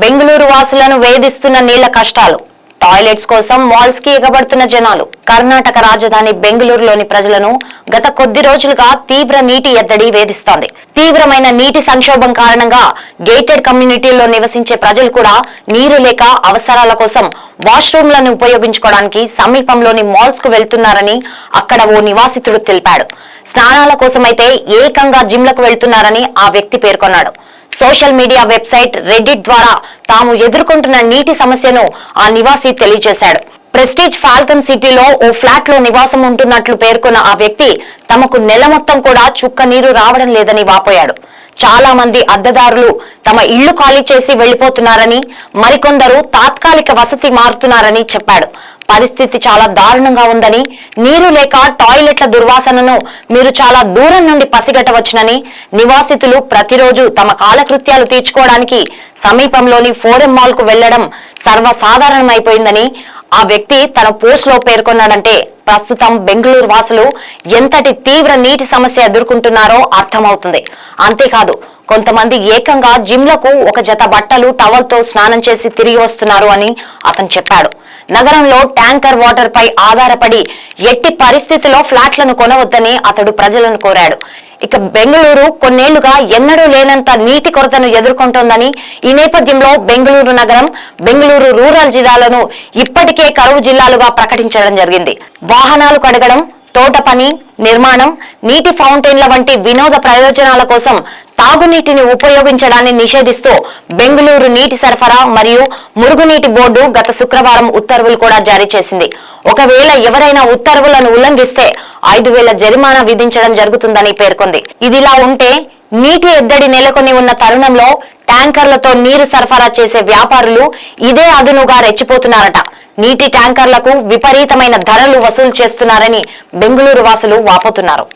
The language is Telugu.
బెంగళూరు వాసులను వేధిస్తున్న నీళ్ళ కష్టాలు. టాయిలెట్స్ కోసం మాల్స్కి ఎగబడుతున్న జనాలు. కర్ణాటక రాజధాని బెంగళూరులోని ప్రజలను గత కొద్ది రోజులుగా తీవ్ర నీటి ఎద్దడి వేధిస్తోంది. తీవ్రమైన నీటి సంక్షోభం కారణంగా గేటెడ్ కమ్యూనిటీల్లో నివసించే ప్రజలు కూడా నీరు లేక అవసరాల కోసం వాష్రూమ్లను ఉపయోగించుకోవడానికి సమీపంలోని మాల్స్కు వెళ్తున్నారని అక్కడ ఓ నివాసితుడు తెలిపాడు. స్నానాల కోసమైతే ఏకంగా జిమ్లకు వెళ్తున్నారని ఆ వ్యక్తి పేర్కొన్నాడు. సోషల్ మీడియా వెబ్సైట్ రెడ్డిట్ ద్వారా తాము ఎదుర్కొంటున్న నీటి సమస్యను ఆ నివాసి తెలియజేశాడు. ప్రెస్టీజ్ ఫాల్కన్ సిటీలో ఓ ఫ్లాట్లో నివాసం ఉంటున్నట్లు పేర్కొన్న ఆ వ్యక్తి తమకు నెల మొత్తం కూడా చుక్క నీరు రావడం లేదని వాపోయాడు. చాలా మంది అద్దెదారులు తమ ఇళ్ళు ఖాళీ చేసి వెళ్ళిపోతున్నారని మరికొందరు తాత్కాలిక వసతి మారుతున్నారని చెప్పాడు. పరిస్థితి చాలా దారుణంగా ఉందని నీరు లేక టాయిలెట్ల దుర్వాసనను మీరు చాలా దూరం నుండి పసిగట్టవచ్చునని నివాసితులు ప్రతిరోజు తమ కాలకృత్యాలు తీర్చుకోవడానికి సమీపంలోని ఫోరం మాల్కు వెళ్ళడం సర్వసాధారణమైపోయిందని ఆ వ్యక్తి తన పోస్ట్లో పేర్కొన్నాడంటే ప్రస్తుతం బెంగళూరు వాసులు ఎంతటి తీవ్ర నీటి సమస్య ఎదుర్కొంటున్నారో అర్థమవుతుంది. అంతేకాదు కొంతమంది ఏకంగా జిమ్లకు ఒక జత బట్టలు టవల్తో స్నానం చేసి తిరిగి వస్తున్నారు అని అతను చెప్పాడు. నగరంలో ట్యాంకర్ వాటర్ పై ఆధారపడి ఎట్టి పరిస్థితిలో ఫ్లాట్లను కొనవద్దని అతడు ప్రజలను కోరాడు. ఇక బెంగళూరు కొన్నేళ్ళుగా ఎన్నడూ లేనంత నీటి కొరతను ఎదుర్కొంటోందని ఈ నేపథ్యంలో బెంగళూరు నగరం బెంగళూరు రూరల్ జిల్లాలను ఇప్పటికే కరువు జిల్లాలుగా ప్రకటించడం జరిగింది. వాహనాలు కడగడం తోట పని నిర్మాణం నీటి ఫౌంటైన్ల వంటి వినోద ప్రయోజనాల కోసం తాగునీటిని ఉపయోగించడాన్ని నిషేధిస్తూ బెంగళూరు నీటి సరఫరా మరియు మురుగునీటి బోర్డు గత శుక్రవారం ఉత్తర్వులు కూడా జారీ చేసింది. ఒకవేళ ఎవరైనా ఉత్తర్వులను ఉల్లంఘిస్తే ఐదు వేల జరిమానా విధించడం జరుగుతుందని పేర్కొంది. ఇదిలా ఉంటే నీటి ఎద్దడి నెలకొని ఉన్న తరుణంలో ట్యాంకర్లతో నీరు సరఫరా చేసే వ్యాపారులు ఇదే అదునుగా రెచ్చిపోతున్నారట. నీటి ట్యాంకర్లకు విపరీతమైన ధరలు వసూలు చేస్తున్నారని బెంగళూరు వాసులు వాపోతున్నారు.